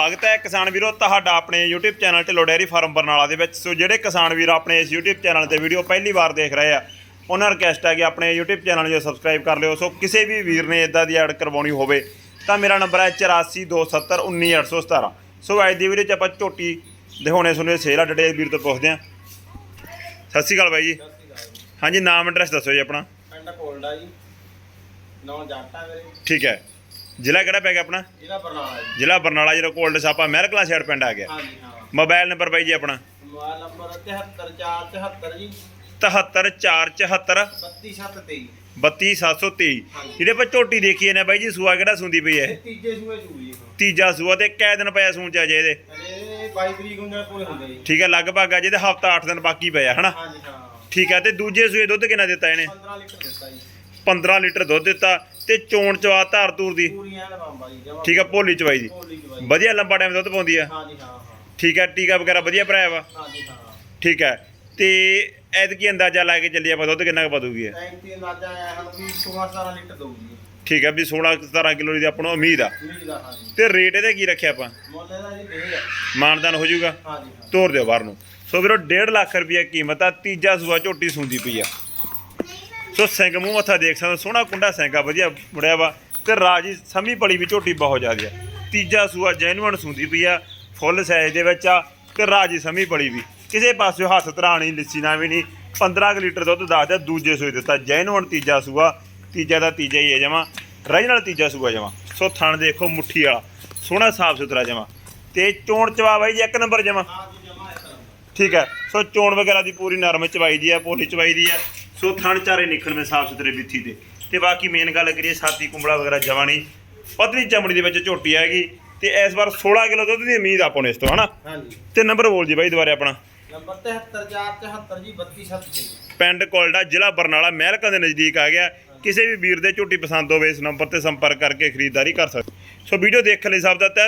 ਸਵਾਗਤ ਹੈ ਕਿਸਾਨ ਵੀਰੋ ਤੁਹਾਡਾ ਆਪਣੇ YouTube channel Dhillon dairy farm Barnala ਦੇ ਵਿੱਚ। ਸੋ ਜਿਹੜੇ ਕਿਸਾਨ ਵੀਰ ਆਪਣੇ ਇਸ YouTube ਚੈਨਲ ਤੇ ਵੀਡੀਓ ਪਹਿਲੀ ਵਾਰ ਦੇਖ ਰਹੇ ਆ ਉਹਨਾਂ ਰਿਕਵੈਸਟ ਹੈ ਕਿ ਆਪਣੇ YouTube ਚੈਨਲ ਨੂੰ ਸਬਸਕ੍ਰਾਈਬ ਕਰ ਲਿਓ। ਸੋ ਕਿਸੇ ਵੀ ਵੀਰ ਨੇ ਇਦਾਂ ਦੀ ਐਡ ਕਰਵਾਉਣੀ ਹੋਵੇ ਤਾਂ ਮੇਰਾ ਨੰਬਰ ਹੈ 8427191817 ਸੋ ਅੱਜ ਦੀ ਵੀਡੀਓ 'ਚ ਆਪਾਂ ਝੋਟੀ ਦਿਖਾਉਣੇ ਸੁਣੇ ਸੇਲ ਆ ਡਟੇਲ ਵੀਰ ਤੋਂ ਪੁੱਛਦੇ ਆ। ਸਤਿ ਸ਼੍ਰੀ ਅਕਾਲ ਬਾਈ ਜੀ। ਹਾਂਜੀ ਨਾਮ ਐਡਰੈਸ ਦੱਸੋ ਜੀ ਆਪਣਾ। ਪਿੰਡ ਕੋਲਡਾ ਜੀ। ਨੌ ਜੱਟਾ ਵੀਰੇ ਠੀਕ ਹੈ। ਜ਼ਿਲ੍ਹਾ ਕਿਹੜਾ ਪੈ ਗਿਆ ਆਪਣਾ? ਜ਼ਿਲ੍ਹਾ ਬਰਨਾਲਾ ਜੀ। ਜ਼ਿਲ੍ਹਾ ਬਰਨਾਲਾ ਜਿਹੜਾ ਕੋਲਡ ਸਾਪਾ ਮਹਿਰਕਲਾ ਸਾਈਡ ਪਿੰਡ ਆ ਗਿਆ। ਹਾਂਜੀ ਹਾਂ। ਮੋਬਾਈਲ ਨੰਬਰ ਬਾਈ ਜੀ ਆਪਣਾ। ਮੋਬਾਈਲ ਨੰਬਰ 73474 ਜੀ। 77474 32723 32723 ਜਿਹਦੇ ਪਰ ਝੋਟੀ ਦੇਖੀ ਨੇ ਬਾਈ ਜੀ ਸੂਆ ਕਿਹੜਾ ਸੁੰਦੀ ਪਈ ਹੈ? ਤੀਜੇ ਸੂਏ ਚੂ ਜੀ ਤੀਜਾ ਸੂਆ ਤੇ ਕੈ ਦਿਨ ਪਿਆ ਸੂਣ ਚ ਅਜੇ ਇਹਦੇ। ਇਹ 22 ਤਰੀਕ ਨੂੰ ਕੋਲੇ ਹੁੰਦੇ ਜੀ। ਠੀਕ ਹੈ ਲਗਭਗ ਅਜੇ ਤੇ ਹਫਤਾ 8 ਦਿਨ ਬਾਕੀ ਪਿਆ ਹਨਾ? ਹਾਂਜੀ ਹਾਂ। ਠੀਕ ਹੈ ਤੇ ਦੂਜੇ ਸੂਏ ਦੁੱਧ ਕਿੰਨਾ ਦਿੱਤਾ ਇਹਨੇ? 15 ਲੀਟਰ ਦਿੱਤਾ ਜੀ। 15 ਲੀਟਰ ਦੁੱਧ ਦਿੱਤਾ। ਤੇ ਚੋਣ ਚਵਾ ਧਾਰ ਤੂਰ ਦੀ। ਜੀ ਜਮਾ ਠੀਕ ਹੈ ਭੋਲੀ ਚਵਾਈ ਦੀ। ਭੋਲੀ ਵਧੀਆ ਲੰਬਾ ਟਾਈਮ ਦੁੱਧ ਪਾਉਂਦੀ ਆ। ਹਾਂ ਹਾਂ। ਠੀਕ ਹੈ ਟੀਕਾ ਵਗੈਰਾ ਵਧੀਆ ਭਰਾਇਆ ਵਾ। ਹਾਂਜੀ ਹਾਂ। ਠੀਕ ਹੈ ਤੇ ਐਤਕੀ ਅੰਦਾਜ਼ਾ ਲਾ ਕੇ ਚੱਲੀ ਆਪਾਂ ਦੁੱਧ ਕਿੰਨਾ ਕੁ ਪਦੂਗੀ ਇਹ? ਟਾਈਮ ਤੇ ਅੰਦਾਜ਼ਾ ਆਇਆ ਹਨ ਵੀ 16 17 ਲੀਟਰ ਦਊਗੀ। ਠੀਕ ਹੈ ਵੀ 16 17 ਕਿਲੋ ਦੀ ਆਪਾਂ ਨੂੰ ਉਮੀਦ ਆ। ਉਮੀਦ ਦਾ ਹਾਂਜੀ। ਤੇ ਰੇਟ ਇਹਦਾ ਕੀ ਰੱਖਿਆ ਆਪਾਂ? ਮੁੱਲ ਇਹਦਾ ਜੀ ਦੇ ਆ। ਮਾਨਦਾਨ ਹੋ ਜਾਊਗਾ। ਹਾਂਜੀ ਹਾਂ। ਤੋਰ ਦਿਓ ਬਾਹਰ ਨੂੰ। ਸੋ ਵੀਰੋ 1.5 ਲੱਖ ਰੁਪਏ ਕੀਮਤ ਆ ਤੀਜਾ ਸੂਆ ਝੋਟੀ ਸੁੰਦੀ ਪਈ ਆ। ਸੋ ਸਿੰਘ ਮੂੰਹ ਮੱਥਾ ਦੇਖ ਸਕਦੇ ਹੋ, ਸੋਹਣਾ ਕੁੰਡਾ ਸਿੰਘਾ ਵਧੀਆ ਮੁੜਿਆ ਵਾ। ਤੇ ਰਾਜੀ ਸਮੀ ਪਲੀ ਵੀ ਝੋਟੀ ਬਹੁਤ ਜ਼ਿਆਦੀ ਆ। ਤੀਜਾ ਸੂਆ ਜੈਨੂਅਨ ਸੁੰਦੀ ਪਈ ਆ ਫੁੱਲ ਸਾਈਜ਼ ਦੇ ਵਿੱਚ ਆ ਤੇ ਰਾਜੀ ਸਮੀ ਪਲੀ ਵੀ। ਕਿਸੇ ਪਾਸਿਓ ਹੱਥ ਧਰਾਣੀ ਲਿੱਸੀ ਨਾ ਵੀ ਨਹੀਂ। 15 ਕੁ ਲੀਟਰ ਦੁੱਧ ਦੱਸਦਾ ਦੂਜੇ ਸੂਏ ਦਿੱਤਾ ਜੈਨੂਅਨ ਤੀਜਾ ਸੂਆ। ਤੀਜਾ ਦਾ ਤੀਜਾ ਹੀ ਹੈ ਜਮਾ। ਨਾਲ ਤੀਜਾ ਸੂਆ ਜਮਾ। ਸੋ ਥਣ ਦੇਖੋ ਮੁੱਠੀ ਵਾਲਾ। ਸੋਹਣਾ ਸਾਫ਼ ਸੁਥਰਾ ਜਮਾ। ਤੇ ਚੋਣ ਚਵਾ ਬਾਈ ਜੀ ਇੱਕ ਨੰਬਰ ਜਮਾ। ਠੀਕ ਹੈ ਸੋ ਚੋਣ ਵਗੈਰਾ ਦੀ ਪੂਰੀ ਨਰਮ ਚਵਾਈ ਦੀ ਆ ਪੋਲੀ ਚਵਾਈ ਦੀ ਆ। ਸੋ ਥਣ ਚਾਰੇ ਨਿਕਲਣ ਵਿੱਚ ਸਾਫ਼ ਸੁਥਰੇ ਬਿੱਥੀ ਦੇ ਤੇ ਬਾਕੀ ਮੇਨ ਗੱਲ ਕਰੀਏ ਸਾਤੀ ਕੁੰਬਲਾ ਵਗੈਰਾ ਜਮਾ ਨਹੀਂ। ਪਤਲੀ ਚਮੜੀ ਦੇ ਵਿੱਚ ਝੋਟੀ ਹੈਗੀ। ਤੇ ਇਸ ਵਾਰ 16 ਕਿਲੋ ਦੁੱਧ ਦੀ ਉਮੀਦ ਆਪਾਂ ਨੂੰ ਇਸ ਤੋਂ ਹਨਾ? ਹਾਂਜੀ। ਤੇ ਨੰਬਰ ਬੋਲ ਜੀ ਬਾਈ ਦੁਬਾਰੇ ਆਪਣਾ। ਨੰਬਰ 73474 ਜੀ 3276 ਪਿੰਡ ਕੋਲਡਾ ਜ਼ਿਲ੍ਹਾ ਬਰਨਾਲਾ ਮਹਿਲਕਾਂ ਦੇ ਨਜ਼ਦੀਕ ਆ ਗਿਆ। ਕਿਸੇ ਵੀ ਵੀਰ ਦੇ ਝੋਟੀ ਪਸੰਦ ਹੋਵੇ ਇਸ ਨੰਬਰ ਤੇ ਸੰਪਰਕ ਕਰਕੇ ਖਰੀਦਦਾਰੀ ਕਰ ਸਕਦੇ ਸੋ ਵੀਡੀਓ ਦੇਖਣ ਲਈ ਸਭ ਦਾ ਤਹਿ